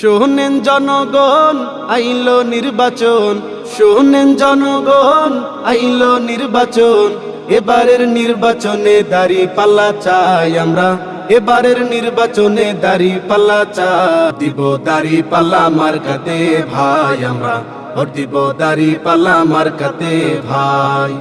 শোনেন জনগণ, আইলো নির্বাচন। শোনেন জনগণ, আইলো নির্বাচন। এবারের নির্বাচনে দাড়ি পাল্লা চাই আমরা। এবারের নির্বাচনে দাড়ি পাল্লা চাই। দিব দাড়ি পাল্লা মার্কাতে ভাই আমরা। ভোট দিব দাড়ি পাল্লা মার্কাতে ভাই।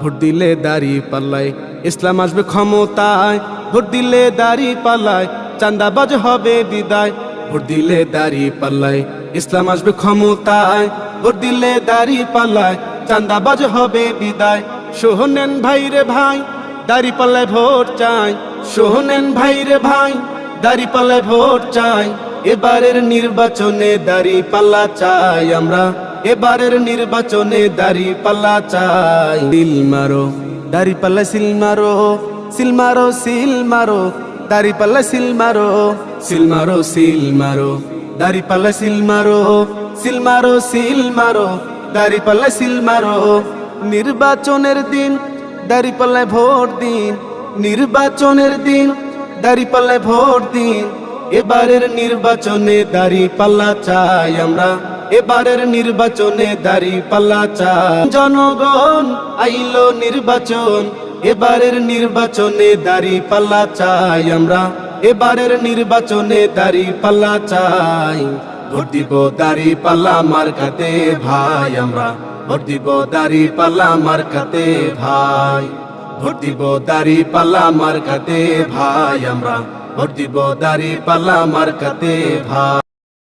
ভোট দিলে দাড়ি পাল্লায় ইসলাম আসবে ক্ষমতায়। ভোট দিলে দাড়ি পাল্লায় চান্দাবাজ হবে বিদায়। ভোট দিলে দাড়ি পাল্লায়। ইসলাম আসবে ক্ষমতায়, ভোট দিলে দাড়ি পাল্লায়। চান্দাবাজ হবে বিদায়। সোহনেন ভাই রে ভাই, দাড়ি পাল্লায় ভোট চাই। সোহনেন ভাই রে ভাই, দাড়ি পাল্লায় ভোট চাই। এবারের নির্বাচনে দাড়ি পাল্লা চাই আমরা। এবারের নির্বাচনে দাড়ি পাল্লা চাই। দিল মারো, দাড়ি পাল্লা সিল মারো সিল মারো সিল মারো। দাড়ি পাল্লা সিল মারো সিল মারো সিল মারো। দাড়ি পাল্লা সিল মারো সিল মারো সিল মারো। দাড়ি পাল্লা সিল মারো। নির্বাচনের দিন, দাড়ি পাল্লায় ভোট দিন। নির্বাচনের দিন, দাড়ি পাল্লায় ভোট দিন। এবারের নির্বাচনে দাড়ি পাল্লা চাই আমরা। এবারের নির্বাচনে দাড়ি পাল্লা চাই। জনগণ আইলো নির্বাচন। এবারের নির্বাচনে দাড়ি পাল্লা চাই আমরা। এবারের নির্বাচনে দাড়ি পাল্লা চাই। ভোট দিব দাড়ি পাল্লা মার্কাতে ভাই আমরা। ভোট দিব দাড়ি পাল্লা মার্কাতে ভাই। ভোট দিব দাড়ি পাল্লা মার্কাতে ভাই আমরা। ভোট দিব দাড়ি পাল্লা মার্কাতে ভাই।